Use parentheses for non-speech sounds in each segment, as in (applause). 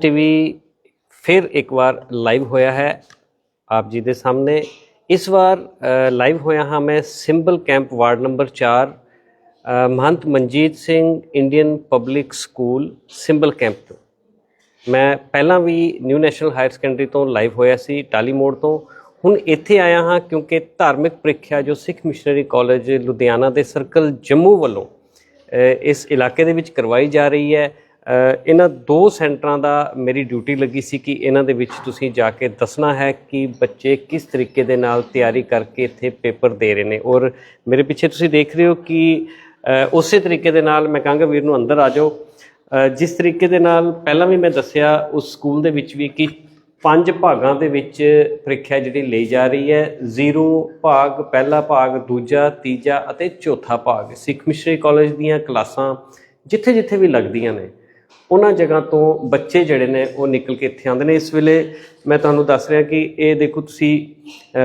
TV ਫਿਰ ਇੱਕ ਵਾਰ live ਹੋਇਆ ਹੈ ਆਪ ਜੀ ਦੇ ਸਾਹਮਣੇ। ਇਸ ਵਾਰ ਲਾਈਵ ਹੋਇਆ ਹਾਂ ਮੈਂ Simbal camp ward number 4 Mahant Manjit Singh Indian public school Simbal camp ਤੋਂ। ਮੈਂ ਪਹਿਲਾਂ ਵੀ ਨਿਊ ਨੈਸ਼ਨਲ ਹਾਇਰ ਸੈਕੰਡਰੀ ਤੋਂ ਲਾਈਵ ਹੋਇਆ ਸੀ ਟਾਲੀ ਮੋੜ ਤੋਂ। ਹੁਣ ਇੱਥੇ ਆਇਆ ਹਾਂ ਕਿਉਂਕਿ ਧਾਰਮਿਕ ਪ੍ਰੀਖਿਆ ਜੋ ਸਿੱਖ ਮਿਸ਼ਨਰੀ ਕਾਲਜ ਲੁਧਿਆਣਾ ਦੇ ਸਰਕਲ ਜੰਮੂ ਵੱਲੋਂ ਇਸ ਇਲਾਕੇ ਦੇ ਵਿੱਚ ਕਰਵਾਈ ਜਾ ਰਹੀ ਹੈ। ਇਹਨਾਂ ਦੋ ਸੈਂਟਰਾਂ ਦਾ ਮੇਰੀ ਡਿਊਟੀ ਲੱਗੀ ਸੀ ਕਿ ਇਹਨਾਂ ਦੇ ਵਿੱਚ ਤੁਸੀਂ ਜਾ ਕੇ ਦੱਸਣਾ ਹੈ ਕਿ ਬੱਚੇ ਕਿਸ ਤਰੀਕੇ ਦੇ ਨਾਲ ਤਿਆਰੀ ਕਰਕੇ ਇੱਥੇ ਪੇਪਰ ਦੇ ਰਹੇ ਨੇ। ਔਰ ਮੇਰੇ ਪਿੱਛੇ ਤੁਸੀਂ ਦੇਖ ਰਹੇ ਹੋ ਕਿ ਉਸੇ ਤਰੀਕੇ ਦੇ ਨਾਲ ਮੈਂ ਕਹਾਂਗਾ ਵੀਰ ਨੂੰ ਅੰਦਰ ਆ ਜਾਓ। ਜਿਸ ਤਰੀਕੇ ਦੇ ਨਾਲ ਪਹਿਲਾਂ ਵੀ ਮੈਂ ਦੱਸਿਆ ਉਸ ਸਕੂਲ ਦੇ ਵਿੱਚ ਵੀ ਕਿ ਪੰਜ ਭਾਗਾਂ ਦੇ ਵਿੱਚ ਪ੍ਰੀਖਿਆ ਜਿਹੜੀ ਲਈ ਜਾ ਰਹੀ ਹੈ। ਜ਼ੀਰੋ ਭਾਗ, ਪਹਿਲਾ ਭਾਗ, ਦੂਜਾ, ਤੀਜਾ ਅਤੇ ਚੌਥਾ ਭਾਗ ਸਿੱਖ ਮਿਸ਼ਨਰੀ ਕਾਲਜ ਦੀਆਂ ਕਲਾਸਾਂ ਜਿੱਥੇ ਜਿੱਥੇ ਵੀ ਲੱਗਦੀਆਂ ਨੇ। ਉਹਨਾਂ ਜਗ੍ਹਾ ਤੋਂ ਬੱਚੇ ਜਿਹੜੇ ਨੇ ਉਹ ਨਿਕਲ ਕੇ ਇੱਥੇ ਆਉਂਦੇ ਨੇ। ਇਸ ਵੇਲੇ ਮੈਂ ਤੁਹਾਨੂੰ ਦੱਸ ਰਿਹਾ ਕਿ ਇਹ ਦੇਖੋ ਤੁਸੀਂ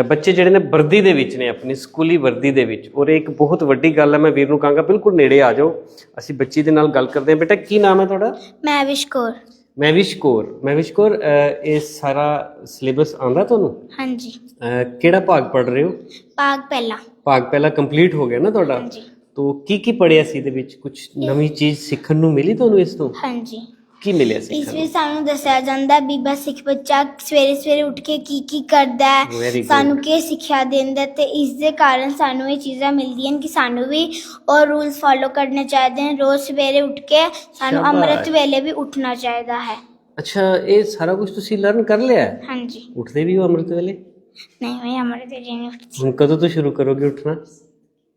ਬੱਚੇ ਜਿਹੜੇ ਨੇ ਵਰਦੀ ਦੇ ਵਿੱਚ ਨੇ ਆਪਣੀ ਸਕੂਲੀ ਵਰਦੀ ਦੇ ਵਿੱਚ। ਔਰ ਇੱਕ ਬਹੁਤ ਵੱਡੀ ਗੱਲ ਹੈ ਮੈਂ ਵੀਰ ਨੂੰ ਕਹਾਂਗਾ ਬਿਲਕੁਲ ਨੇੜੇ ਆ ਜਾਓ। ਅਸੀਂ ਬੱਚੀ ਦੇ ਨਾਲ ਗੱਲ ਕਰਦੇ ਹਾਂ। ਬੇਟਾ ਕੀ ਨਾਮ ਹੈ ਤੁਹਾਡਾ? ਮੈਂ ਵਿਸ਼ ਕੌਰ। ਮਹਿਵਿਸ਼ ਕੌਰ। ਮਹਿਵਿਸ਼ ਕੌਰ ਅ, ਇਹ ਸਾਰਾ ਸਿਲੇਬਸ ਆਉਂਦਾ ਤੁਹਾਨੂੰ? ਹਾਂਜੀ। ਕਿਹੜਾ ਭਾਗ ਪੜ ਰਹੇ ਹੋ? ਭਾਗ ਪਹਿਲਾ। ਭਾਗ ਪਹਿਲਾ ਕੰਪਲੀਟ ਹੋ ਗਿਆ ਨਾ ਤੁਹਾਡਾ? ਹਾਂਜੀ। ਤੋ ਕੀ ਕੀ ਪੜਿਆ ਸੀ ਇਹਦੇ ਵਿੱਚ? ਕੁਝ ਨਵੀਂ ਚੀਜ਼ ਸਿੱਖਣ ਨੂੰ ਮਿਲੀ ਤੁਹਾਨੂੰ ਇਸ ਤੋਂ? ਹਾਂਜੀ। ਕੀ ਮਿਲਿਆ ਇਸ ਸਿੱਖਣ ਨੂੰ? ਵਿੱਚ ਸਾਨੂੰ ਦੱਸਿਆ ਜਾਂਦਾ ਹੈ ਬੀਬਾ ਸਿੱਖ ਬੱਚਾ ਸਵੇਰੇ ਸਵੇਰੇ ਉੱਠ ਕੇ ਕੀ ਕੀ ਕਰਦਾ Very ਹੈ good. ਸਾਨੂੰ ਕੀ ਸਿੱਖਿਆ ਦਿੰਦਾ ਹੈ ਤੇ ਇਸ ਦੇ ਕਾਰਨ ਸਾਨੂੰ ਇਹ ਚੀਜ਼ਾਂ ਮਿਲਦੀਆਂ ਹਨ ਕਿ ਸਾਨੂੰ ਵੀ ਉਹ ਰੂਲਸ ਫਾਲੋ ਕਰਨੇ ਚਾਹੀਦੇ ਹਨ। ਰੋਜ਼ ਸਵੇਰੇ ਉੱਠ ਕੇ ਸਾਨੂੰ ਸ਼ਾਬਾਸ਼। ਅੰਮ੍ਰਿਤ ਵੇਲੇ ਵੀ ਉੱਠਣਾ ਚਾਹੀਦਾ ਹੈ। ਅੱਛਾ ਇਹ ਸਾਰਾ ਕੁਝ ਤੁਸੀਂ ਲਰਨ ਕਰ ਲਿਆ ਹੈ? ਹਾਂਜੀ। ਉੱਠਦੇ ਵੀ ਹੋ ਅੰਮ੍ਰਿਤ ਵੇਲੇ? ਨਹੀਂ ਮੈਂ ਅੰਮ੍ਰਿਤ ਵੇਲੇ ਨਹੀਂ ਉੱਠਦੀ। ਹੁਣ ਕਦੋਂ ਤੋਂ ਸ਼ੁਰੂ ਕਰੋਗੇ ਉੱਠਣਾ?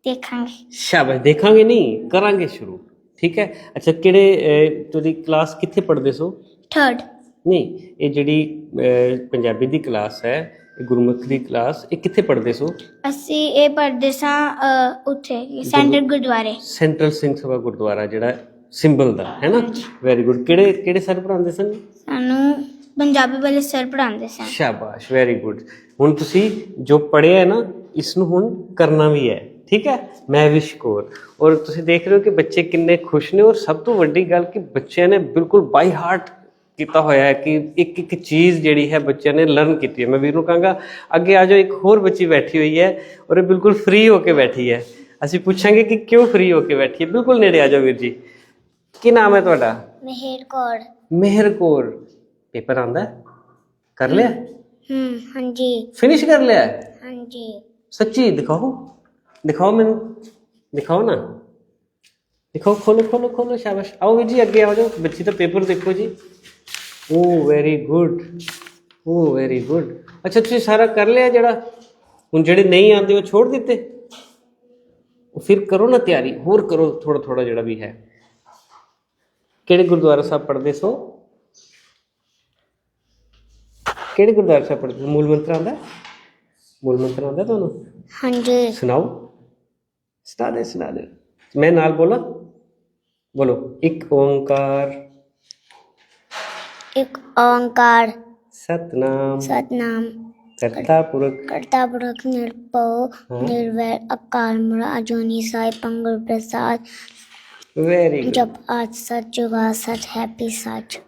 ਦੇਖਾਂਗੇ। ਸ਼ਾਬਾਸ਼ ਦੇਖਾਂਗੇ ਨਹੀਂ ਕਰਾਂਗੇ ਸ਼ੁਰੂ। ਠੀਕ ਹੈ? ਅੱਛਾ ਕਿਹੜੇ ਤੁਹਾਡੀ ਕਲਾਸ ਕਿੱਥੇ ਪੜ੍ਹਦੇ ਸੋ? ਥਰਡ ਨਹੀਂ ਇਹ ਜਿਹੜੀ ਪੰਜਾਬੀ ਦੀ ਕਲਾਸ ਹੈ ਇਹ ਗੁਰਮੁਖੀ ਦੀ ਕਲਾਸ ਇਹ ਕਿੱਥੇ ਪੜ੍ਹਦੇ ਸੋ? ਅਸੀਂ ਇਹ ਪੜ੍ਹਦੇ ਸਾਂ ਅ, ਉੱਥੇ ਸੈਂਟਰ ਗੁਰਦੁਆਰੇ। ਸੈਂਟਰਲ ਸਿੰਘ ਸਭਾ ਗੁਰਦੁਆਰਾ ਜਿਹੜਾ ਸਿੰਬਲ ਦਾ ਹੈ ਨਾ? ਵੈਰੀ ਗੁੱਡ ਕਿਹੜੇ ਕਿਹੜੇ ਸਰ ਪੜ੍ਹਾਉਂਦੇ ਸਨ? ਸਾਨੂੰ ਪੰਜਾਬੀ ਵਾਲੇ ਸਰ ਪੜ੍ਹਾਉਂਦੇ ਸਨ। ਸ਼ਾਬਾਸ਼ ਵੈਰੀ ਗੁੱਡ ਹੁਣ ਤੁਸੀਂ ਜੋ ਪੜ੍ਹਿਆ ਹੈ ਨਾ ਇਸ ਨੂੰ ਹੁਣ ਕਰਨਾ ਵੀ ਹੈ। ਠੀਕ ਹੈ ਮੈਂ ਵਿਸ਼ ਕੌਰ ਔਰ ਤੁਸੀਂ ਦੇਖ ਰਹੇ ਹੋ ਕਿ ਬੱਚੇ ਕਿੰਨੇ ਖੁਸ਼ ਨੇ ਔਰ ਸਭ ਤੋਂ ਵੱਡੀ ਗੱਲ ਕਿ ਬੱਚਿਆਂ ਨੇ ਬਿਲਕੁਲ ਬਾਈ ਹਾਰਟ ਕੀਤਾ ਹੋਇਆ ਹੈ ਕਿ ਇੱਕ ਇੱਕ ਚੀਜ਼ ਜਿਹੜੀ ਹੈ ਬੱਚਿਆਂ ਨੇ ਲਰਨ ਕੀਤੀ ਹੈ ਮੈਂ ਵੀਰ ਨੂੰ ਕਹਾਂਗਾ ਅੱਗੇ ਆ ਜਾਓ ਇੱਕ ਹੋਰ ਬੱਚੀ ਬੈਠੀ ਹੋਈ ਹੈ ਔਰ ਇਹ ਬਿਲਕੁਲ ਫ੍ਰੀ ਹੋ ਕੇ ਬੈਠੀ ਹੈ ਅਸੀਂ ਪੁੱਛਾਂਗੇ ਕਿ ਕਿਉਂ ਫ੍ਰੀ ਹੋ ਕੇ ਬੈਠੀ ਹੈ ਬਿਲਕੁਲ ਨੇੜੇ ਆ ਜਾਓ ਵੀਰ ਜੀ ਕੀ ਨਾਮ ਹੈ ਤੁਹਾਡਾ ਮਿਹਰ ਕੌਰ ਮਿਹਰ ਕੌਰ ਪੇਪਰ ਆਂਦਾ ਕਰ ਲਿਆ ਹਮ ਹਾਂਜੀ ਫਿਨਿਸ਼ ਕਰ ਲਿਆ ਹਾਂਜੀ ਸੱਚੀ ਦਿਖਾਓ ਦਿਖਾਓ ਮੈਨੂੰ ਦਿਖਾਓ ਨਾ ਦਿਖਾਓ ਖੋਲੋ ਖੋਲੋ ਖੋਲੋ ਸ਼ਾਬਾਸ਼ ਆਓ ਜੀ ਅੱਗੇ ਆਓ ਜਾਓ ਬੱਚੀ ਦਾ ਪੇਪਰ ਦੇਖੋ ਜੀ oh very good oh very good ਅੱਛਾ ਤੁਸੀਂ ਸਾਰਾ ਕਰ ਲਿਆ ਜਿਹੜਾ ਹੁਣ ਜਿਹੜੇ ਨਹੀਂ ਆਉਂਦੇ ਉਹ ਛੋੜ ਦਿੱਤੇ ਉਹ ਫਿਰ ਕਰੋ ਨਾ ਤਿਆਰੀ ਹੋਰ ਕਰੋ ਥੋੜਾ ਥੋੜਾ ਜਿਹੜਾ ਵੀ ਹੈ ਕਿਹੜੇ ਗੁਰਦੁਆਰਾ ਸਾਹਿਬ ਪੜ੍ਹਦੇ ਸੋ ਕਿਹੜੇ ਗੁਰਦੁਆਰਾ ਸਾਹਿਬ ਪੜ੍ਹਦੇ ਹੋ? ਮੂਲ ਮੰਤਰ ਆਉਂਦਾ? ਮੂਲ ਮੰਤਰ ਆਉਂਦਾ ਤੁਹਾਨੂੰ ਹਾਂਜੀ ਸੁਣਾਓ ਸੁਣਾ ਦੇ ਸੁਣਾ ਦੇ ਮੈਂ ਨਾਲ ਬੋਲਾਂ ਬੋਲੋ ਇੱਕ ਓੰਕਾਰ ਇੱਕ ਓੰਕਾਰ ਸਤਨਾਮ ਸਤਨਾਮ ਕਰਤਾ ਪੁਰਖ ਕਰਤਾ ਪੁਰਖ ਨਿਰਭਉ ਹਾਂ। ਨਿਰਵੈਰ ਅਕਾਲ ਮੂਰਤ ਅਜੂਨੀ ਸਾਈ ਪੰਗੁਰ ਪ੍ਰਸਾਦ ਵੈਰੀ ਗੁੱਡ ਜਪ ਆਜ ਸਚ ਜੁਗਾ ਸਚ ਹੈਪੀ ਸਚ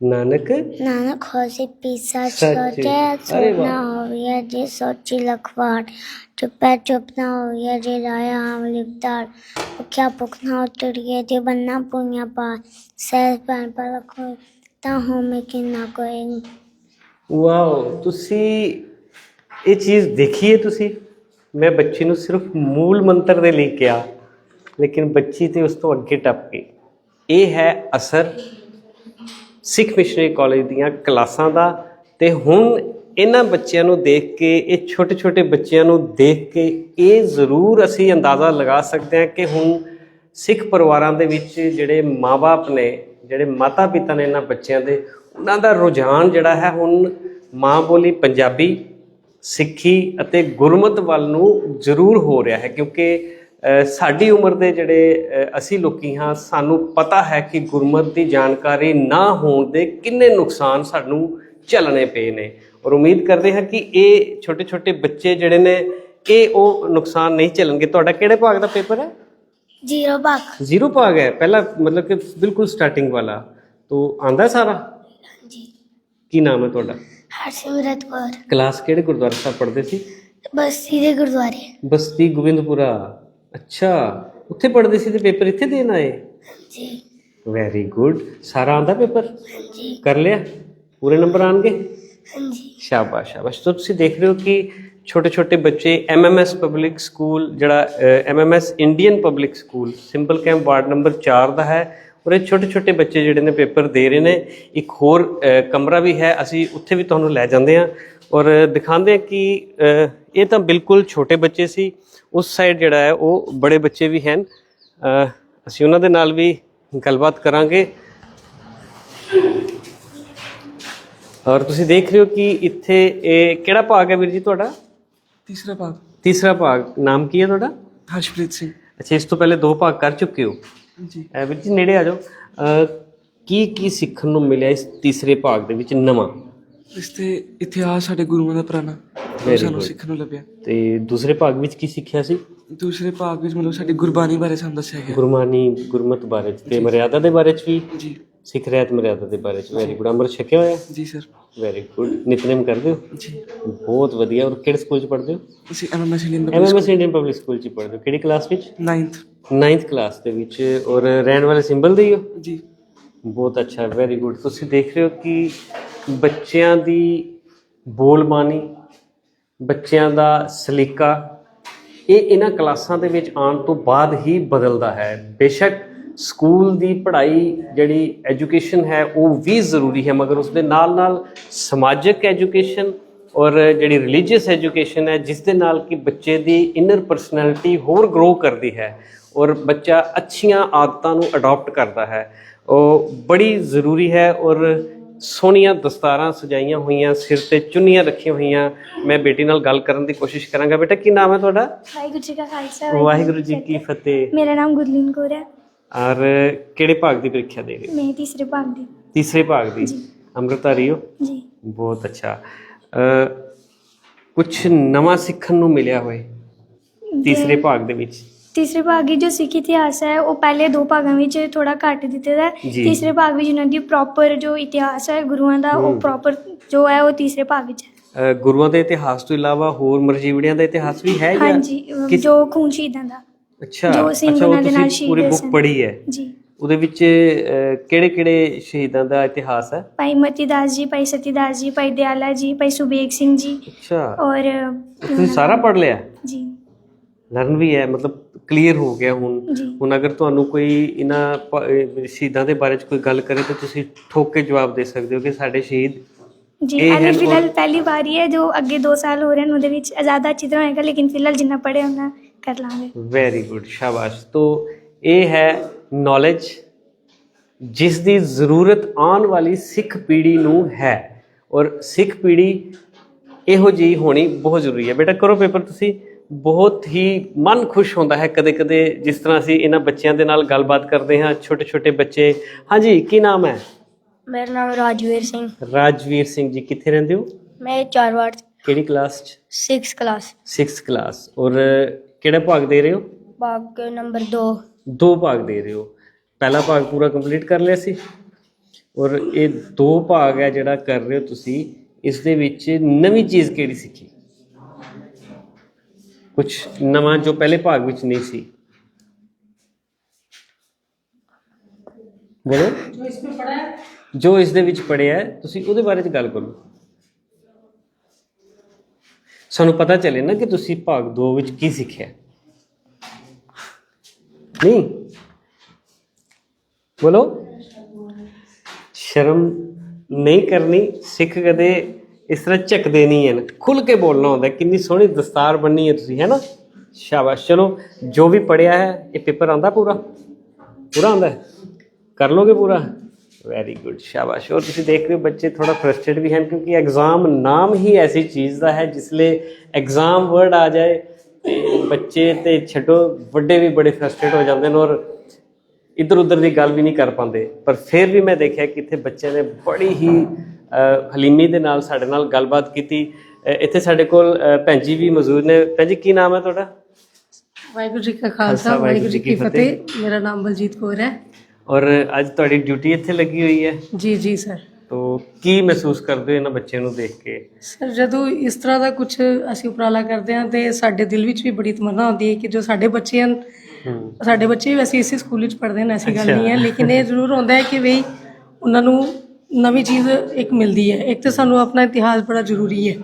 ਨਾਨਕ ਨਾਨਕ ਹੋਸੀ ਪੀਸਾ ਸੱਚ। ਛੋਟੇ ਅਰੇ ਵਾਹ। ਸੁਨਾ ਹੋਇਆ ਜੇ ਸੋਚੀ ਲਖਵਾਰ ਚੁੱਪੈ ਚੁੱਪ ਨਾ ਹੋਇਆ ਜੇ ਲਾਇਆ ਹਮ ਲਿਪਤਾਰ ਭੁਖਿਆ ਭੁਖ ਨਾ ਉਤਰੀਏ ਜੇ ਬੰਨਾ ਪੁੰਨਿਆ ਪਾ। ਸਹਿ ਪੈਨ ਪਲਕ ਹੋਏ ਤਾਂ ਹੋ ਮੈਂ ਕਿ ਨਾ ਕੋਈ। ਵਾਓ ਤੁਸੀਂ ਇਹ ਚੀਜ਼ ਦੇਖੀ ਹੈ ਤੁਸੀਂ? ਮੈਂ ਬੱਚੀ ਨੂੰ ਸਿਰਫ ਮੂਲ ਮੰਤਰ ਦੇ ਲਈ ਕਿਹਾ ਲੇਕਿਨ ਬੱਚੀ ਤੇ ਉਸ ਤੋਂ ਅੱਗੇ ਟੱਪ ਗਈ। ਇਹ ਹੈ ਅਸਰ ਸਿੱਖ ਮਿਸ਼ਨਰੀ ਕਾਲਜ ਦੀਆਂ ਕਲਾਸਾਂ ਦਾ ਤੇ ਹੁਣ ਇਹਨਾਂ ਬੱਚਿਆਂ ਨੂੰ ਦੇਖ ਕੇ, ਇਹ ਛੋਟੇ ਛੋਟੇ ਬੱਚਿਆਂ ਨੂੰ ਦੇਖ ਕੇ ਇਹ ਜ਼ਰੂਰ ਅਸੀਂ ਅੰਦਾਜ਼ਾ ਲਗਾ ਸਕਦੇ ਹਾਂ ਕਿ ਹੁਣ ਸਿੱਖ ਪਰਿਵਾਰਾਂ ਦੇ ਵਿੱਚ ਜਿਹੜੇ ਮਾਪੇ ਨੇ, ਜਿਹੜੇ ਮਾਤਾ ਪਿਤਾ ਨੇ ਇਹਨਾਂ ਬੱਚਿਆਂ ਦੇ, ਉਹਨਾਂ ਦਾ ਰੁਝਾਨ ਜਿਹੜਾ ਹੈ ਹੁਣ ਮਾਂ ਬੋਲੀ ਪੰਜਾਬੀ, ਸਿੱਖੀ ਅਤੇ ਗੁਰਮਤ ਵੱਲ ਨੂੰ ਜ਼ਰੂਰ ਹੋ ਰਿਹਾ ਹੈ ਕਿਉਂਕਿ ਸਾਡੀ ਉਮਰ ਦੇ ਜਿਹੜੇ ਅਸੀਂ ਲੋਕੀ ਹਾਂ ਸਾਨੂੰ ਪਤਾ ਹੈ ਕਿ ਗੁਰਮਤ ਦੀ ਜਾਣਕਾਰੀ ਨਾ ਹੋਣ ਦੇ ਕਿੰਨੇ ਨੁਕਸਾਨ ਸਾਨੂੰ ਝੱਲਣੇ ਪਏ ਨੇ। ਔਰ ਉਮੀਦ ਕਰਦੇ ਹਾਂ ਕਿ ਇਹ ਛੋਟੇ ਛੋਟੇ ਬੱਚੇ ਜਿਹੜੇ ਨੇ ਇਹ ਉਹ ਨੁਕਸਾਨ ਨਹੀਂ ਝੱਲਣਗੇ। ਤੁਹਾਡਾ ਕਿਹੜੇ ਭਾਗ ਦਾ ਪੇਪਰ ਹੈ? ਜ਼ੀਰੋ ਬਾਕ ਜ਼ੀਰੋ ਭਾਗ ਹੈ। ਪਹਿਲਾ ਮਤਲਬ ਕਿ ਬਿਲਕੁਲ ਸਟਾਰਟਿੰਗ ਵਾਲਾ। ਤੋ ਆਂਦਾ ਸਾਰਾ? ਜੀ ਕੀ ਨਾਮ ਹੈ ਤੁਹਾਡਾ? ਹਰਸਿਮਰਤ ਕੌਰ। ਕਲਾਸ ਕਿਹੜੇ ਗੁਰਦੁਆਰਾ ਸਾਹਿਬ ਪੜ੍ਹਦੇ ਸੀ? ਬਸਤੀ ਦੇ ਗੁਰਦੁਆਰੇ। ਬਸਤੀ ਗੋਬਿੰਦਪੁਰਾ। ਅੱਛਾ ਉੱਥੇ ਪੜ੍ਹਦੇ ਸੀ ਤੇ ਪੇਪਰ ਇੱਥੇ ਦੇਣ ਆਏ? ਜੀ ਵੈਰੀ ਗੁੱਡ ਸਾਰਾ ਆਂਦਾ ਪੇਪਰ? ਜੀ ਕਰ ਲਿਆ? ਪੂਰੇ ਨੰਬਰ ਆਣਗੇ ਹਾਂਜੀ। ਸ਼ਾਬਾਸ਼ ਸ਼ਾਬਾਸ਼। ਤੋ ਤੁਸੀਂ ਦੇਖ ਰਹੇ ਹੋ ਕਿ ਛੋਟੇ ਛੋਟੇ ਬੱਚੇ ਐਮਐਮਐਸ ਪਬਲਿਕ ਸਕੂਲ ਜਿਹੜਾ MMS Indian public school Simbal camp ward number 4 ਦਾ ਹੈ। ਔਰ ਇਹ ਛੋਟੇ ਛੋਟੇ ਬੱਚੇ ਜਿਹੜੇ ਨੇ ਪੇਪਰ ਦੇ ਰਹੇ ਨੇ ਇੱਕ ਹੋਰ ਕਮਰਾ ਵੀ ਹੈ ਅਸੀਂ ਉੱਥੇ ਵੀ ਤੁਹਾਨੂੰ ਲੈ ਜਾਂਦੇ ਹਾਂ। ਔਰ ਦਿਖਾਉਂਦੇ ਹਾਂ ਕਿ ਇਹ ਤਾਂ ਬਿਲਕੁਲ ਛੋਟੇ ਬੱਚੇ ਸੀ ਉਸ ਸਾਈਡ ਜਿਹੜਾ ਹੈ ਉਹ ਬੜੇ ਬੱਚੇ ਵੀ ਹਨ। ਅਸੀਂ ਉਹਨਾਂ ਦੇ ਨਾਲ ਵੀ ਗੱਲਬਾਤ ਕਰਾਂਗੇ। ਔਰ ਤੁਸੀਂ ਦੇਖ ਰਹੇ ਹੋ ਕਿ ਇੱਥੇ ਇਹ ਕਿਹੜਾ ਭਾਗ ਹੈ ਵੀਰ ਜੀ ਤੁਹਾਡਾ? ਤੀਸਰਾ ਭਾਗ। ਤੀਸਰਾ ਭਾਗ ਨਾਮ ਕੀ ਹੈ ਤੁਹਾਡਾ? ਹਰਸ਼ਪ੍ਰੀਤ ਸਿੰਘ। ਅੱਛਾ ਇਸ ਤੋਂ ਪਹਿਲੇ ਦੋ ਭਾਗ ਕਰ ਚੁੱਕੇ ਹੋ। ਜੀ। ਵੀਰ ਜੀ ਨੇੜੇ ਆ ਜਾਓ। ਕੀ ਕੀ ਸਿੱਖਣ ਨੂੰ ਮਿਲਿਆ ਇਸ ਤੀਸਰੇ ਭਾਗ ਦੇ ਵਿੱਚ ਨਵਾਂ? ਇਸ ਤੇ ਇਤਿਹਾਸ ਸਾਡੇ ਗੁਰੂਆਂ ਦਾ ਪੁਰਾਣਾ ਸਾਨੂੰ. ਸਿੱਖਣ ਨੂੰ ਲੱਭਿਆ। ਤੇ ਦੂਸਰੇ ਭਾਗ ਵਿੱਚ ਕੀ ਸਿੱਖਿਆ ਸੀ? ਦੂਸਰੇ ਭਾਗ ਵਿੱਚ ਮਤਲਬ ਸਾਡੀ ਗੁਰਬਾਣੀ ਬਾਰੇ ਸਾਨੂੰ ਦੱਸਿਆ ਗਿਆ। ਗੁਰਮਾਨੀ ਗੁਰਮਤ ਬਾਰੇ ਤੇ ਮਰਿਆਦਾ ਦੇ ਬਾਰੇ ਚ ਵੀ ਜੀ। ਸਿੱਖ ਰਿਆਤ ਮਰਿਆਦਾ ਦੇ ਬਾਰੇ ਚ। ਵੈਰੀ ਗੁੱਡ ਅੰਮ੍ਰਿਤ ਛਕਿਆ ਹੋਇਆ? ਜੀ ਸਰ ਵੈਰੀ ਗੁੱਡ ਨਿਤਨੇਮ ਕਰਦੇ ਹੋ? ਜੀ। ਬਹੁਤ ਵਧੀਆ। ਔਰ ਕਿਹੜੇ ਸਕੂਲ ਚ ਪੜ੍ਹਦੇ ਹੋ? MMS Indian MMS Indian public school ਚ ਪੜ੍ਹਦੇ ਹੋ। ਕਿਹੜੀ ਕਲਾਸ ਵਿੱਚ? 9th 9th ਕਲਾਸ ਦੇ ਵਿੱਚ ਔਰ ਰਹਿਣ ਵਾਲੇ ਸਿੰਬਲ ਦੇ ਹੀ ਹੋ? ਜੀ। ਬਹੁਤ ਅੱਛਾ ਵੈਰੀ ਗੁੱਡ ਤੁਸੀਂ ਦੇਖ ਰਹੇ ਹੋ ਕਿ ਬੱਚਿਆਂ ਦੀ ਬੋਲਬਾਣੀ ਬੱਚਿਆਂ ਦਾ ਸਲੀਕਾ ਇਹ ਇਹਨਾਂ ਕਲਾਸਾਂ ਦੇ ਵਿੱਚ ਆਉਣ ਤੋਂ ਬਾਅਦ ਹੀ ਬਦਲਦਾ ਹੈ। ਬੇਸ਼ੱਕ ਸਕੂਲ ਦੀ ਪੜ੍ਹਾਈ ਜਿਹੜੀ ਐਜੂਕੇਸ਼ਨ ਹੈ ਉਹ ਵੀ ਜ਼ਰੂਰੀ ਹੈ ਮਗਰ ਉਸ ਦੇ ਨਾਲ ਨਾਲ ਸਮਾਜਿਕ ਐਜੂਕੇਸ਼ਨ ਔਰ ਜਿਹੜੀ ਰਿਲੀਜੀਅਸ ਐਜੂਕੇਸ਼ਨ ਹੈ ਜਿਸ ਦੇ ਨਾਲ ਕਿ ਬੱਚੇ ਦੀ ਇਨਰ ਪਰਸਨੈਲਿਟੀ ਹੋਰ ਗਰੋ ਕਰਦੀ ਹੈ ਔਰ ਬੱਚਾ ਅੱਛੀਆਂ ਆਦਤਾਂ ਨੂੰ ਅਡਾਪਟ ਕਰਦਾ ਹੈ। ਉਹ ਬੜੀ ਜ਼ਰੂਰੀ ਹੈ ਔਰ ਸੋਹਣੀਆਂ ਦਸਤਾਰਾਂ ਸਜਾਈਆਂ ਹੋਈਆਂ ਸਿਰ ਤੇ ਚੁੰਨੀਆਂ ਰੱਖੀਆਂ ਹੋਈਆਂ। ਮੈਂ ਬੇਟੀ ਨਾਲ ਗੱਲ ਕਰਨ ਦੀ ਕੋਸ਼ਿਸ਼ ਕਰਾਂਗਾ। ਬੇਟਾ ਕੀ ਨਾਮ ਹੈ ਤੁਹਾਡਾ? ਵਾਹਿਗੁਰੂ ਜੀ ਕਾ ਖਾਲਸਾ ਵਾਹਿਗੁਰੂ ਜੀ ਕੀ ਫਤਿਹ। ਮੇਰਾ ਨਾਮ ਗੁਰਲੀਨ ਕੌਰ ਹੈ। ਔਰ ਕਿਹੜੇ ਭਾਗ ਦੀ ਪ੍ਰੀਖਿਆ ਦੇ ਰਹੇ ਮੈਂ ਤੀਸਰੇ ਭਾਗ ਦੀ। ਤੀਸਰੇ ਭਾਗ ਦੀ? ਅੰਮ੍ਰਿਤਧਾਰੀ ਹੋ ਜੀ। ਬਹੁਤ ਅੱਛਾ। ਕੁਝ ਨਵਾਂ ਸਿੱਖਣ ਨੂੰ ਮਿਲਿਆ ਹੋਏ ਤੀਸਰੇ ਭਾਗ ਦੇ ਵਿੱਚ ਤੀਸਰੇ ਭਾਗ ਵਿੱਚ ਜੋ ਸਿੱਖ ਇਤਿਹਾਸ ਹੈ ਉਹ ਪਹਿਲੇ ਦੋ ਭਾਗਾਂ ਵਿੱਚ ਥੋੜਾ ਘੱਟ ਦਿੱਤੇ ਦਾ ਹੈ ਜੀ। ਤੀਸਰੇ ਭਾਗ ਵਿੱਚ ਉਹਨਾਂ ਦੀ ਪ੍ਰੋਪਰ ਜੋ ਇਤਿਹਾਸ ਹੈ ਗੁਰੂਆਂ ਦਾ। ਉਹ ਪ੍ਰੋਪਰ ਜੋ ਹੈ ਉਹ ਤੀਸਰੇ ਭਾਗ ਵਿੱਚ ਹੈ ਅ, ਗੁਰੂਆਂ ਦੇ ਇਤਿਹਾਸ ਤੋਂ ਇਲਾਵਾ ਹੋਰ ਮਰਜੀਵੜਿਆਂ ਦਾ ਇਤਿਹਾਸ ਵੀ ਹੈ ਜਾਂ ਹਾਂਜੀ ਕਿਸ- ਜੋ ਖੂਨ ਸ਼ਹੀਦਾਂ ਦਾ ਅੱਛਾ ਜੋ ਸਿੰਘ ਅੱਛਾ ਉਹ ਉਹਨਾਂ ਦੇ ਨਾਲ ਤੁਸੀਂ ਸ਼ਹੀਦ ਪੂਰੀ ਹੋਏ ਬੁੱਕ ਸਨ। ਪੜ੍ਹੀ ਹੈ ਜੀ ਉਹਦੇ ਵਿੱਚ ਕਿਹੜੇ ਕਿਹੜੇ ਸ਼ਹੀਦਾਂ ਦਾ ਇਤਿਹਾਸ ਹੈ? ਭਾਈ ਮਤੀ ਦਾਸ ਜੀ ਭਾਈ ਸਤੀਦਾਸ ਜੀ ਭਾਈ ਦਿਆਲਾ ਜੀ ਭਾਈ ਸੁਬੇਗ ਸਿੰਘ ਜੀ ਅੱਛਾ। ਔਰ ਤੁਸੀਂ ਸਾਰਾ ਪੜ੍ਹ ਲਿਆ? ਜੀ। ਲਰਨ ਵੀ ਹੈ ਮਤਲਬ ਕਲੀਅਰ ਹੋ ਗਿਆ ਹੁਣ। ਹੁਣ ਅਗਰ ਤੁਹਾਨੂੰ ਕੋਈ ਇਹਨਾਂ ਸ਼ਹੀਦਾਂ ਦੇ ਬਾਰੇ ਚ ਕੋਈ ਗੱਲ ਕਰੇ ਤਾਂ ਤੁਸੀਂ ਠੋਕ ਕੇ ਜਵਾਬ ਦੇ ਸਕਦੇ ਹੋ ਕਿ ਸਾਡੇ ਸ਼ਹੀਦ ਜੀ ਹਨ ਫਿਲਹਾਲ ਪਹਿਲੀ ਵਾਰੀ ਹੈ ਜੋ ਅੱਗੇ 2 ਸਾਲ ਹੋ ਰਹੇ ਹਨ ਉਹਦੇ ਵਿੱਚ ਜ਼ਿਆਦਾ ਅੱਛੀ ਤਰ੍ਹਾਂ ਹੋਏਗਾ ਲੇਕਿਨ ਫਿਲਹਾਲ ਜਿੰਨਾ ਪੜ੍ਹੇ ਉਹਨਾਂ ਕਰ ਲਾਂਗੇ। ਵੈਰੀ ਗੁੱਡ ਸ਼ਾਬਾਸ਼। ਤੋ ਇਹ ਹੈ ਨੌਲੇਜ ਜਿਸ ਦੀ ਜ਼ਰੂਰਤ ਆਉਣ ਵਾਲੀ ਸਿੱਖ ਪੀੜ੍ਹੀ ਨੂੰ ਹੈ। ਔਰ ਸਿੱਖ ਪੀੜ੍ਹੀ ਇਹੋ ਜਿਹੀ ਹੋਣੀ ਬਹੁਤ ਜ਼ਰੂਰੀ ਹੈ। ਬੇਟਾ ਕਰੋ ਪੇਪਰ ਤੁਸੀਂ। ਬਹੁਤ ਹੀ ਮਨ ਖੁਸ਼ ਹੁੰਦਾ ਹੈ ਕਦੇ-ਕਦੇ ਜਿਸ ਤਰ੍ਹਾਂ ਅਸੀਂ ਇਹਨਾਂ ਬੱਚਿਆਂ ਦੇ ਨਾਲ ਗੱਲਬਾਤ ਕਰਦੇ ਹਾਂ ਛੋਟੇ-ਛੋਟੇ ਬੱਚੇ। ਹਾਂਜੀ ਕੀ ਨਾਮ ਹੈ? ਮੇਰਾ ਨਾਮ ਰਾਜਵੀਰ ਸਿੰਘ। ਰਾਜਵੀਰ ਸਿੰਘ ਜੀ ਕਿੱਥੇ ਰਹਿੰਦੇ ਹੋ? ਮੈਂ ਚਾਰ ਵਾਰ ਕਿਹੜੀ ਕਲਾਸ ਚ? 6 ਕਲਾਸ 6th ਕਲਾਸ ਔਰ ਕਿਹੜਾ ਭਾਗ ਦੇ ਰਹੇ ਹੋ? ਭਾਗ ਨੰਬਰ 2 ਦੋ ਭਾਗ ਦੇ ਰਹੇ ਹੋ। ਪਹਿਲਾ ਭਾਗ ਪੂਰਾ ਕੰਪਲੀਟ ਕਰ ਲਿਆ ਸੀ ਔਰ ਇਹ ਦੋ ਭਾਗ ਹੈ ਜਿਹੜਾ ਕਰ ਰਹੇ ਹੋ ਤੁਸੀਂ। ਇਸ ਦੇ ਵਿੱਚ ਨਵੀਂ ਚੀਜ਼ ਕਿਹੜੀ ਸਿੱਖੀ? ਕੁਝ ਨਵਾਂ ਜੋ ਪਹਿਲੇ ਭਾਗ ਵਿੱਚ ਨਹੀਂ ਸੀ। ਬੋਲੋ। ਜੋ ਇਸ ਵਿੱਚ ਪੜਿਆ ਜੋ ਇਸ ਦੇ ਵਿੱਚ ਪੜਿਆ ਹੈ, ਤੁਸੀਂ ਉਹਦੇ ਬਾਰੇ ਚ ਗੱਲ ਕਰੋ। ਸਾਨੂੰ ਪਤਾ ਚੱਲੇ ਨਾ ਕਿ ਤੁਸੀਂ ਭਾਗ 2 ਵਿੱਚ ਕੀ ਸਿੱਖਿਆ ਨਹੀਂ ਬੋਲੋ ਸ਼ਰਮ ਨਹੀਂ ਕਰਨੀ ਸਿੱਖ ਕਦੇ ਇਸ ਤਰ੍ਹਾਂ ਝਕਦੇ ਨਹੀਂ ਹਨ ਖੁੱਲ ਕੇ ਬੋਲਣਾ ਹੁੰਦਾ ਕਿੰਨੀ ਸੋਹਣੀ ਦਸਤਾਰ ਬੰਨੀ ਹੈ ਤੁਸੀਂ ਹੈ ਨਾ ਸ਼ਾਬਾਸ਼ ਚਲੋ ਜੋ ਵੀ ਪੜਿਆ ਹੈ ਇਹ ਪੇਪਰ ਆਂਦਾ ਪੂਰਾ ਪੂਰਾ ਆਂਦਾ ਕਰ ਲੋਗੇ ਪੂਰਾ ਵੈਰੀ ਗੁੱਡ ਸ਼ਾਬਾਸ਼ ਔਰ ਤੁਸੀਂ ਦੇਖ ਰਹੇ ਹੋ ਬੱਚੇ ਥੋੜਾ ਫਰਸਟ੍ਰੇਟ ਵੀ ਹਨ ਕਿਉਂਕਿ ਐਗਜ਼ਾਮ ਨਾਮ ਹੀ ਐਸੀ ਚੀਜ਼ ਦਾ ਹੈ ਜਿਸ ਲਈ ਐਗਜ਼ਾਮ ਵਰਡ ਆ ਜਾਏ ਬੱਚੇ ਤੇ ਛੱਡੋ ਵੱਡੇ ਵੀ ਬੜੇ ਫਰਸਟ੍ਰੇਟ ਹੋ ਜਾਂਦੇ ਨੇ ਔਰ ਇੱਧਰ ਉੱਧਰ ਦੀ ਗੱਲ ਵੀ ਨਹੀਂ ਕਰ ਪਾਉਂਦੇ। ਪਰ ਫਿਰ ਵੀ ਮੈਂ ਦੇਖਿਆ ਕਿ ਇੱਥੇ ਬੱਚਿਆਂ ਨੇ ਬੜੀ ਹੀ ਹਲੀਮੀ ਦੇ ਨਾਲ ਸਾਡੇ ਨਾਲ ਗੱਲਬਾਤ ਕੀਤੀ। ਇੱਥੇ ਸਾਡੇ ਕੋਲ ਅ, ਭੈਣ ਜੀ ਵੀ ਮੌਜੂਦ ਨੇ। ਭੈਣ ਜੀ ਕੀ ਨਾਮ ਹੈ ਤੁਹਾਡਾ? ਵਾਹਿਗੁਰੂ ਜੀ ਕਾ ਖਾਲਸਾ ਵਾਹਿਗੁਰੂ ਜੀ ਕੀ ਫਤਿਹ। ਮੇਰਾ ਨਾਮ ਬਲਜੀਤ ਕੌਰ ਹੈ। ਔਰ ਅੱਜ ਤੁਹਾਡੀ ਡਿਊਟੀ ਇੱਥੇ ਲੱਗੀ ਹੋਈ ਹੈ? ਜੀ ਜੀ ਸਰ। ਤੋ ਕੀ ਮਹਿਸੂਸ ਕਰਦੇ ਹੋ ਇਹਨਾਂ ਬੱਚਿਆਂ ਨੂੰ ਦੇਖ ਕੇ? ਸਰ ਜਦੋਂ ਇਸ ਤਰ੍ਹਾਂ ਦਾ ਕੁਝ ਅਸੀਂ ਉਪਰਾਲਾ ਕਰਦੇ ਹਾਂ ਤੇ ਸਾਡੇ ਦਿਲ ਵਿੱਚ ਵੀ ਬੜੀ ਤਮੰਨਾ ਹੁੰਦੀ ਹੈ ਕਿ ਜੋ ਸਾਡੇ ਬੱਚੇ ਹਨ ਹੂੰ। ਸਾਡੇ ਬੱਚੇ ਵੀ ਵੈਸੇ ਇਸੇ ਸਕੂਲ ਵਿੱਚ ਪੜ੍ਹਦੇ ਨੇ ਐਸੀ ਗੱਲ। ਨਹੀਂ ਹੈ। ਲੇਕਿਨ ਇਹ ਜ਼ਰੂਰ ਹੁੰਦਾ ਹੈ ਕਿ ਵੀ ਉਹਨਾਂ ਨੂੰ ਨਵੀਂ ਚੀਜ਼ ਇੱਕ ਮਿਲਦੀ ਹੈ। ਇੱਕ ਤਾਂ ਸਾਨੂੰ ਆਪਣਾ ਇਤਿਹਾਸ ਬੜਾ ਜ਼ਰੂਰੀ ਹੈ।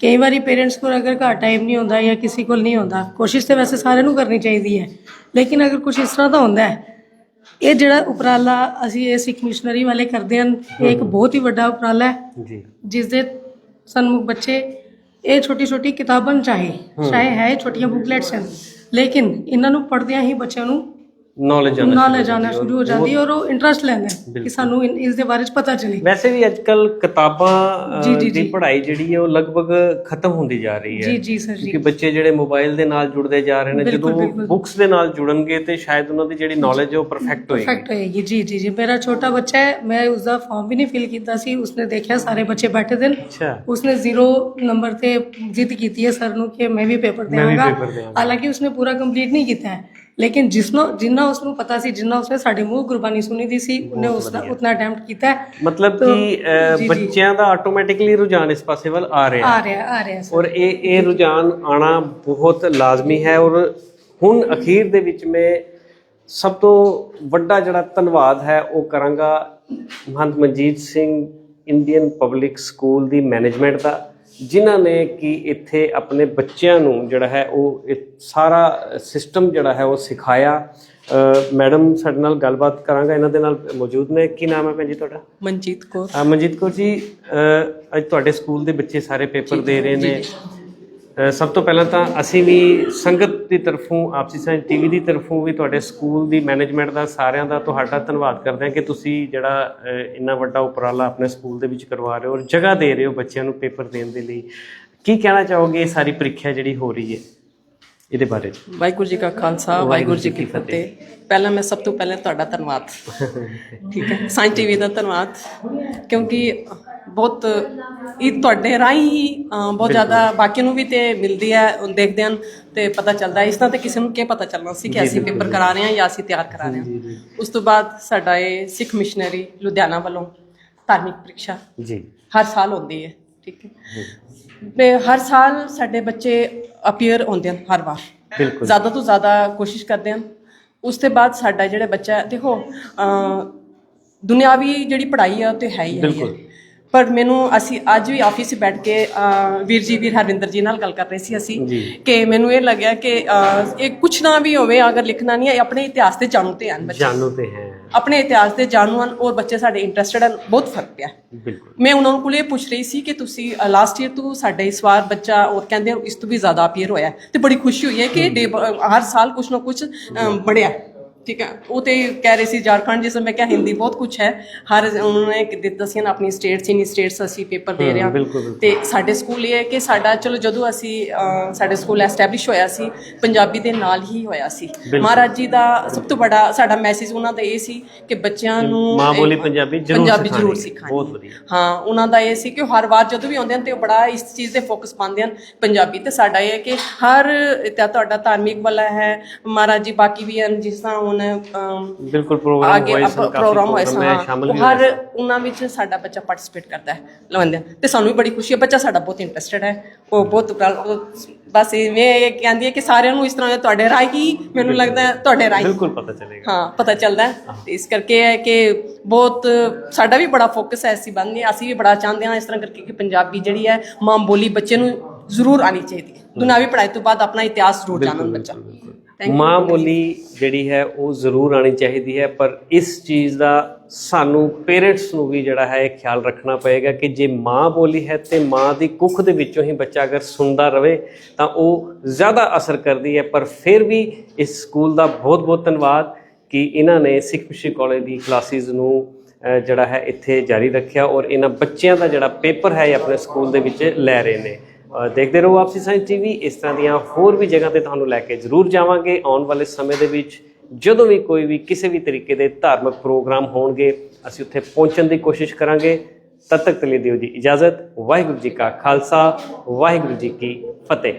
ਕਈ ਵਾਰੀ ਪੇਰੈਂਟਸ ਕੋਲ ਅਗਰ ਘਰ ਟਾਈਮ ਨਹੀਂ ਹੁੰਦਾ ਜਾਂ ਕਿਸੇ ਕੋਲ ਨਹੀਂ ਹੁੰਦਾ ਕੋਸ਼ਿਸ਼ ਤੇ ਵੈਸੇ ਸਾਰਿਆਂ ਨੂੰ ਕਰਨੀ ਚਾਹੀਦੀ ਹੈ। ਲੇਕਿਨ ਅਗਰ ਕੁਝ ਇਸ ਤਰ੍ਹਾਂ ਦਾ ਹੁੰਦਾ ਹੈ ਇਹ ਜਿਹੜਾ ਉਪਰਾਲਾ ਅਸੀਂ ਇਹ ਸਿੱਖ ਮਿਸ਼ਨਰੀ ਵਾਲੇ ਕਰਦੇ ਹਨ ਇਹ ਇੱਕ ਬਹੁਤ ਹੀ ਵੱਡਾ ਉਪਰਾਲਾ ਹੈ। ਜੀ। ਜਿਸ ਦੇ ਸਨਮੁਖ ਬੱਚੇ ਇਹ ਛੋਟੀ ਛੋਟੀ ਕਿਤਾਬਾਂ ਚਾਹੇ ਚਾਹੇ ਹੈ ਛੋਟੀਆਂ ਬੁਕਲੈਟਸ ਹਨ ਲੇਕਿਨ ਇਹਨਾਂ ਨੂੰ ਪੜ੍ਹਦਿਆਂ ਹੀ ਬੱਚਿਆਂ ਨੂੰ ਨੌਲੇਜ ਆਣਾ ਨੌਲੇਜ ਆਉਣਾ ਸ਼ੁਰੂ ਹੋ ਜਾਂਦੀ ਹੈ ਔਰ ਉਹ ਇੰਟਰਸਟ ਲੈਂਦੇ ਕਿ ਸਾਨੂੰ ਇਸ ਦੇ ਬਾਰੇ ਚ ਪਤਾ ਚੱਲੇ। ਵੈਸੇ ਵੀ ਅੱਜਕੱਲ ਕਿਤਾਬਾਂ ਦੀ। ਪੜ੍ਹਾਈ ਜਿਹੜੀ ਹੈ ਉਹ ਲਗਭਗ ਖਤਮ ਹੁੰਦੀ ਜਾ ਰਹੀ ਹੈ। ਜੀ ਜੀ ਸਰ ਜੀ। ਕਿਉਂਕਿ ਬੱਚੇ ਜਿਹੜੇ ਮੋਬਾਈਲ ਦੇ ਨਾਲ ਜੁੜਦੇ ਜਾ ਰਹੇ ਨੇ ਜਦੋਂ। ਬੁੱਕਸ ਦੇ ਨਾਲ ਜੁੜਨਗੇ ਤੇ ਸ਼ਾਇਦ ਉਹਨਾਂ ਦੀ ਜਿਹੜੀ ਨੌਲੇਜ ਹੈ ਉਹ ਪਰਫੈਕਟ ਹੋਏਗੀ। ਪਰਫੈਕਟ ਹੋਏਗੀ। ਜੀ ਜੀ ਜੀ। ਮੇਰਾ ਛੋਟਾ ਬੱਚਾ ਹੈ ਮੈਂ ਉਸ ਦਾ ਫਾਰਮ ਵੀ ਨਹੀਂ ਫਿਲ ਕੀਤਾ ਸੀ ਉਸਨੇ ਦੇਖਿਆ ਸਾਰੇ ਬੱਚੇ ਬੈਠੇ ਦੇ ਨੇ ਅੱਛਾ। ਉਸਨੇ ਜ਼ੀਰੋ ਨੰਬਰ ਤੇ ਜਿੱਦ ਕੀਤੀ ਹੈ ਸਰ ਨੂੰ ਕਿ ਮੈਂ ਵੀ ਪੇਪਰ ਦੇਵਾਂਗਾ। ਹਾਲਾਂਕਿ ਉਸਨੇ ਪੂਰਾ ਕੰਪਲੀਟ ਨਹੀਂ ਕੀਤਾ ਹੈ। ਲੇਕਿਨ ਜਿਸਨੂੰ ਜਿੰਨਾ ਉਸਨੂੰ ਪਤਾ ਸੀ ਜਿੰਨਾ ਉਸਨੇ ਸਾਡੇ ਮੂੰਹ ਗੁਰਬਾਨੀ ਸੁਣੀ ਦੀ ਸੀ ਉਹਨੇ ਉਸਦਾ ਉਤਨਾ ਅਟੈਂਪਟ ਕੀਤਾ ਹੈ। ਮਤਲਬ ਕਿ। ਬੱਚਿਆਂ ਦਾ ਆਟੋਮੈਟਿਕਲੀ ਰੁਝਾਨ ਇਸ ਪਾਸੇ ਵੱਲ ਆ ਰਿਹਾ। ਆ ਰਿਹਾ ਆ ਰਿਹਾ ਸਰ। ਔਰ ਇਹ ਇਹ ਰੁਝਾਨ ਆਣਾ ਬਹੁਤ ਲਾਜ਼ਮੀ ਹੈ ਔਰ ਹੁਣ ਅਖੀਰ ਦੇ ਵਿੱਚ ਮੈਂ ਸਭ ਤੋਂ ਵੱਡਾ ਜਿਹੜਾ ਧੰਨਵਾਦ ਹੈ ਉਹ ਕਰਾਂਗਾ Mahant Manjit Singh Indian public school ਦੀ ਮੈਨੇਜਮੈਂਟ ਦਾ। ਜਿਨ੍ਹਾਂ ਨੇ ਕਿ ਇੱਥੇ ਆਪਣੇ ਬੱਚਿਆਂ ਨੂੰ ਜਿਹੜਾ ਹੈ ਉਹ ਸਾਰਾ ਸਿਸਟਮ ਜਿਹੜਾ ਹੈ ਉਹ ਸਿਖਾਇਆ। ਮੈਡਮ ਸਾਡੇ ਨਾਲ ਗੱਲਬਾਤ ਕਰਾਂਗਾ ਇਹਨਾਂ ਦੇ ਨਾਲ ਮੌਜੂਦ ਨੇ। ਕੀ ਨਾਮ ਹੈ ਭੈਣ ਜੀ ਤੁਹਾਡਾ? ਮਨਜੀਤ ਕੌਰ। ਮਨਜੀਤ ਕੌਰ ਜੀ ਅੱਜ ਤੁਹਾਡੇ ਸਕੂਲ ਦੇ ਬੱਚੇ ਸਾਰੇ ਪੇਪਰ ਦੇ ਰਹੇ ਨੇ। ਸਭ ਤੋਂ ਪਹਿਲਾਂ ਤਾਂ ਅਸੀਂ ਵੀ ਸੰਗਤ ਦੀ ਤਰਫੋਂ ਆਪਸੀ ਸਾਂਝ ਟੀਵੀ ਦੀ ਤਰਫੋਂ ਵੀ ਤੁਹਾਡੇ ਸਕੂਲ ਦੀ ਮੈਨੇਜਮੈਂਟ ਦਾ ਸਾਰਿਆਂ ਦਾ ਤੁਹਾਡਾ ਧੰਨਵਾਦ ਕਰਦੇ ਹਾਂ ਕਿ ਤੁਸੀਂ ਜਿਹੜਾ ਇੰਨਾ ਵੱਡਾ ਉਪਰਾਲਾ ਆਪਣੇ ਸਕੂਲ ਦੇ ਵਿੱਚ ਕਰਵਾ ਰਹੇ ਹੋ ਔਰ ਜਗ੍ਹਾ ਦੇ ਰਹੇ ਹੋ ਬੱਚਿਆਂ ਨੂੰ ਪੇਪਰ ਦੇਣ ਦੇ ਲਈ। ਕੀ ਕਹਿਣਾ ਚਾਹੋਗੇ ਇਹ ਸਾਰੀ ਪ੍ਰੀਖਿਆ ਜਿਹੜੀ ਹੋ ਰਹੀ ਹੈ ਇਹਦੇ ਬਾਰੇ? ਵਾਹਿਗੁਰੂ ਜੀ ਕਾ ਖਾਲਸਾ ਵਾਹਿਗੁਰੂ ਜੀ ਕੀ ਫਤਿਹ। ਪਹਿਲਾਂ ਮੈਂ ਸਭ ਤੋਂ ਪਹਿਲਾਂ ਤੁਹਾਡਾ ਧੰਨਵਾਦ। (laughs) ਠੀਕ ਹੈ ਸਾਇੰਸ ਟੀਵੀ ਦਾ ਧੰਨਵਾਦ। ਕਿਉਂਕਿ ਬਹੁਤ ਇਹ ਤੁਹਾਡੇ ਰਾਹੀਂ ਹੀ ਬਹੁਤ ਜ਼ਿਆਦਾ ਬਾਕੀਆਂ ਨੂੰ ਵੀ ਤੇ ਮਿਲਦੀ ਹੈ ਉਹ ਦੇਖਦੇ ਹਨ ਤੇ ਪਤਾ ਚੱਲਦਾ ਹੈ। ਇਸ ਤਰ੍ਹਾਂ ਤੇ ਕਿਸੇ ਨੂੰ ਕੀ ਪਤਾ ਚੱਲਣਾ ਸੀ ਕਿ ਅਸੀਂ ਪੇਪਰ ਕਰਾ ਰਹੇ ਹਾਂ ਜਾਂ ਅਸੀਂ ਤਿਆਰ ਕਰਾ ਰਹੇ ਹਾਂ। ਉਸ ਤੋਂ ਬਾਅਦ ਸਾਡਾ ਇਹ ਸਿੱਖ ਮਿਸ਼ਨਰੀ ਲੁਧਿਆਣਾ ਵੱਲੋਂ ਧਾਰਮਿਕ ਪ੍ਰੀਖਿਆ ਜੀ। ਹਰ ਸਾਲ ਹੁੰਦੀ ਹੈ ਠੀਕ ਹੈ। ਤੇ ਹਰ ਸਾਲ ਸਾਡੇ ਬੱਚੇ ਅਪੀਅਰ ਹੁੰਦੇ ਹਨ ਹਰ ਵਾਰ। ਬਿਲਕੁਲ। ਜ਼ਿਆਦਾ ਤੋਂ ਜ਼ਿਆਦਾ ਕੋਸ਼ਿਸ਼ ਕਰਦੇ ਹਨ। ਉਸ ਤੋਂ ਬਾਅਦ ਸਾਡਾ ਜਿਹੜਾ ਬੱਚਾ ਹੈ ਦੇਖੋ ਅ ਦੁਨਿਆਵੀ ਜਿਹੜੀ ਪੜ੍ਹਾਈ ਹੈ ਉਹ ਤੇ ਹੈ ਹੀ ਹੈ। ਬਿਲਕੁਲ। ਪਰ ਮੈਨੂੰ ਅਸੀਂ ਅੱਜ ਵੀ ਆਫਿਸ 'ਚ ਬੈਠ ਕੇ ਵੀਰ ਜੀ ਵੀਰ ਹਰਵਿੰਦਰ ਜੀ ਨਾਲ ਗੱਲ ਕਰ ਰਹੇ ਸੀ ਅਸੀਂ। ਕਿ ਮੈਨੂੰ ਇਹ ਲੱਗਿਆ ਕਿ ਇਹ ਕੁਛ ਨਾ ਵੀ ਹੋਵੇ ਅਗਰ ਲਿਖਣਾ ਨਹੀਂ ਹੈ ਆਪਣੇ ਇਤਿਹਾਸ ਤੇ ਜਾਣੂ ਤੇ ਹਨ ਬੱਚੇ। ਜਾਣੂ ਤੇ ਹੈ। ਆਪਣੇ ਇਤਿਹਾਸ ਤੇ ਜਾਣੂ ਹਨ ਔਰ ਬੱਚੇ ਸਾਡੇ ਇੰਟਰਸਟਡ ਹਨ ਬਹੁਤ ਫ਼ਰਕ ਪਿਆ। ਬਿਲਕੁਲ। ਮੈਂ ਉਹਨਾਂ ਕੋਲ ਇਹ ਪੁੱਛ ਰਹੀ ਸੀ ਕਿ ਤੁਸੀਂ ਲਾਸਟ ਈਅਰ ਤੋਂ ਸਾਡੇ ਇਸ ਵਾਰ ਬੱਚਾ ਔਰ ਕਹਿੰਦੇ ਇਸ ਤੋਂ ਵੀ ਜ਼ਿਆਦਾ ਅਪੀਅਰ ਹੋਇਆ। ਤੇ ਬੜੀ ਖੁਸ਼ੀ ਹੋਈ ਹੈ ਕਿ ਹਰ ਸਾਲ ਕੁਛ ਨਾ ਕੁਛ ਅਮ, बढ़िया ਠੀਕ ਹੈ ਉਹ ਤੇ ਕਹਿ ਰਹੇ ਸੀ ਝਾਰਖੰਡ ਜਿਸ ਮੈਂ ਕਿਹਾ ਹਿੰਦੀ ਬਹੁਤ ਕੁਛ ਹੈ ਹਰ ਉਹਨਾਂ ਨੇ ਕਿ ਦੱਸਿਆ ਨਾ ਆਪਣੀ ਸਟੇਟਸ ਇਨੀ ਸਟੇਟਸ ਅਸੀਂ ਪੇਪਰ ਦੇ ਰਹੇ ਹਾਂ ਬਿਲਕੁਲ, ਬਿਲਕੁਲ। ਤੇ ਸਾਡੇ ਸਕੂਲ ਇਹ ਹੈ ਕਿ ਸਾਡਾ ਚਲੋ ਜਦੋਂ ਅਸੀਂ ਅ, ਸਾਡੇ ਸਕੂਲ ਐਸਟੈਬਲਿਸ਼ ਹੋਇਆ ਸੀ ਪੰਜਾਬੀ ਦੇ ਨਾਲ ਹੀ ਹੋਇਆ ਸੀ ਮਹਾਰਾਜ ਜੀ ਦਾ ਸਭ ਤੋਂ ਬੜਾ ਸਾਡਾ ਮੈਸੇਜ ਉਹਨਾਂ ਦਾ ਇਹ ਸੀ ਕਿ ਬੱਚਿਆਂ ਨੂੰ ਮਾਂ ਇਹ- ਬੋਲੀ ਪੰਜਾਬੀ ਜ਼ਰੂਰ ਪੰਜਾਬੀ ਸਿਖਾਉਣੀ ਜ਼ਰੂਰ ਹੈ। ਸਿਖਾਣੀ ਬਹੁਤ ਵਧੀਆ। ਹਾਂ ਉਹਨਾਂ ਦਾ ਇਹ ਸੀ ਕਿ ਉਹ ਹਰ ਵਾਰ ਜਦੋਂ ਵੀ ਆਉਂਦੇ ਹਨ ਤੇ ਉਹ ਬੜਾ ਇਸ ਚੀਜ਼ ਤੇ ਫੋਕਸ ਪਾਉਂਦੇ ਹਨ ਪੰਜਾਬੀ ਤੇ ਸਾਡਾ ਇਹ ਹੈ ਕਿ ਹਰ ਤਾਂ ਤੁਹਾਡਾ ਧਾਰਮਿਕ ਵਾਲਾ ਹੈ ਮਹਾਰਾਜ ਜੀ ਬਾਕੀ ਵੀ ਹਨ ਜਿਸ ਤਰ੍ਹਾਂ ਹੁਣ ਅਮ, ਬਿਲਕੁਲ ਪ੍ਰੋਗਰਾਮ ਅਪ- ਸਨ ਕਾਫੀ ਪ੍ਰੋਗਰਾਮ ਸਨ ਮੈਂ। ਸ਼ਾਮਲ ਵੀ ਹਰ ਹੋਇਆ ਉਹਨਾਂ ਵਿੱਚ ਸਾਡਾ ਬੱਚਾ ਪਾਰਟਿਸਿਪੇਟ ਕਰਦਾ ਹੈ ਲਵੰਦੇ ਤੇ ਸਾਨੂੰ ਵੀ ਬੜੀ ਖੁਸ਼ੀ ਹੈ ਬੱਚਾ ਸਾਡਾ ਬਹੁਤ ਇੰਟਰਸਟਿਡ ਹੈ। ਉਹ ਬਹੁਤ ਉਪਰਾਲ- ਉਹ ਬਸ ਇਹ ਕਹਿੰਦੀ ਹੈ ਕਿ ਸਾਰਿਆਂ ਨੂੰ ਇਸ ਤਰ੍ਹਾਂ ਤੁਹਾਡੇ ਰਾਹੀਂ ਮੈਨੂੰ ਲੱਗਦਾ ਹੈ ਤੁਹਾਡੇ ਰਾਹੀਂ ਬਿਲਕੁਲ ਪਤਾ ਚੱਲੇਗਾ। ਹਾਂ ਪਤਾ ਚੱਲਦਾ ਹੈ। ਤੇ ਇਸ ਕਰਕੇ ਹੈ ਕਿ ਬਹੁਤ ਸਾਡਾ ਵੀ ਬੜਾ ਫੋਕਸ ਹੈ ਐਸੀ ਬੰਦ ਅਸੀਂ ਵੀ ਬੜਾ ਚਾਹੁੰਦੇ ਹਾਂ ਇਸ ਤਰ੍ਹਾਂ ਕਰਕੇ ਕਿ ਪੰਜਾਬੀ ਜਿਹੜੀ ਹੈ ਮਾਂ ਬੋਲੀ ਬੱਚੇ ਨੂੰ ਜ਼ਰੂਰ ਆਣੀ ਚਾਹੀਦੀ ਹੈ। ਦੁਨਿਆਵੀ ਪੜ੍ਹਾਈ ਤੋਂ ਬਾਅਦ ਆਪਣਾ ਇਤਿਹਾਸ ਜ਼ਰੂਰ ਜਾਣਨ ਬੱਚਾ. ਮਾਂ ਬੋਲੀ ਜਿਹੜੀ ਹੈ, ਉਹ ਜ਼ਰੂਰ ਆਣੀ ਚਾਹੀਦੀ ਹੈ, ਪਰ ਇਸ ਚੀਜ਼ ਦਾ ਸਾਨੂੰ ਪੇਰੈਂਟਸ ਨੂੰ ਵੀ ਜਿਹੜਾ ਹੈ, ਇਹ ਖਿਆਲ ਰੱਖਣਾ ਪਏਗਾ ਕਿ ਜੇ ਮਾਂ ਬੋਲੀ ਹੈ ਤੇ ਮਾਂ ਦੀ ਕੁੱਖ ਦੇ ਵਿੱਚੋਂ ਹੀ ਬੱਚਾ ਅਗਰ ਸੁਣਦਾ ਰਵੇ, ਤਾਂ ਉਹ ਜ਼ਿਆਦਾ ਅਸਰ ਕਰਦੀ ਹੈ। ਪਰ ਫਿਰ ਵੀ ਇਸ ਸਕੂਲ ਦਾ ਬਹੁਤ-ਬਹੁਤ ਧੰਨਵਾਦ ਕਿ ਇਹਨਾਂ ਨੇ ਸਿੱਖ ਮਿਸ਼ਨ ਕਾਲਜ ਦੀ ਕਲਾਸਿਸ ਨੂੰ ਜਿਹੜਾ ਹੈ, ਇੱਥੇ ਜਾਰੀ ਰੱਖਿਆ ਔਰ ਇਹਨਾਂ ਬੱਚਿਆਂ ਦਾ ਜਿਹੜਾ ਪੇਪਰ ਹੈ, ਇਹ ਆਪਣੇ ਸਕੂਲ ਦੇ ਵਿੱਚ ਲੈ ਰਹੇ ਨੇ। ਦੇਖਦੇ ਰਹੋ ਆਪਸੀ ਸਾਇੰਸ ਟੀਵੀ। ਇਸ ਤਰ੍ਹਾਂ ਦੀਆਂ ਹੋਰ ਵੀ ਜਗ੍ਹਾ ਤੇ ਤੁਹਾਨੂੰ ਲੈ ਕੇ ਜ਼ਰੂਰ ਜਾਵਾਂਗੇ। ਆਉਣ ਵਾਲੇ ਸਮੇਂ ਦੇ ਵਿੱਚ ਜਦੋਂ ਵੀ ਕੋਈ ਵੀ ਕਿਸੇ ਵੀ ਤਰੀਕੇ ਦੇ ਧਾਰਮਿਕ ਪ੍ਰੋਗਰਾਮ ਹੋਣਗੇ, ਅਸੀਂ ਉੱਥੇ ਪਹੁੰਚਣ ਦੀ ਕੋਸ਼ਿਸ਼ ਕਰਾਂਗੇ। ਤਦ ਤੱਕ ਕੇ ਲਈ ਦਿਓ ਜੀ ਇਜਾਜ਼ਤ। ਵਾਹਿਗੁਰੂ ਜੀ ਕਾ ਖਾਲਸਾ, ਵਾਹਿਗੁਰੂ ਜੀ ਕੀ ਫਤਿਹ।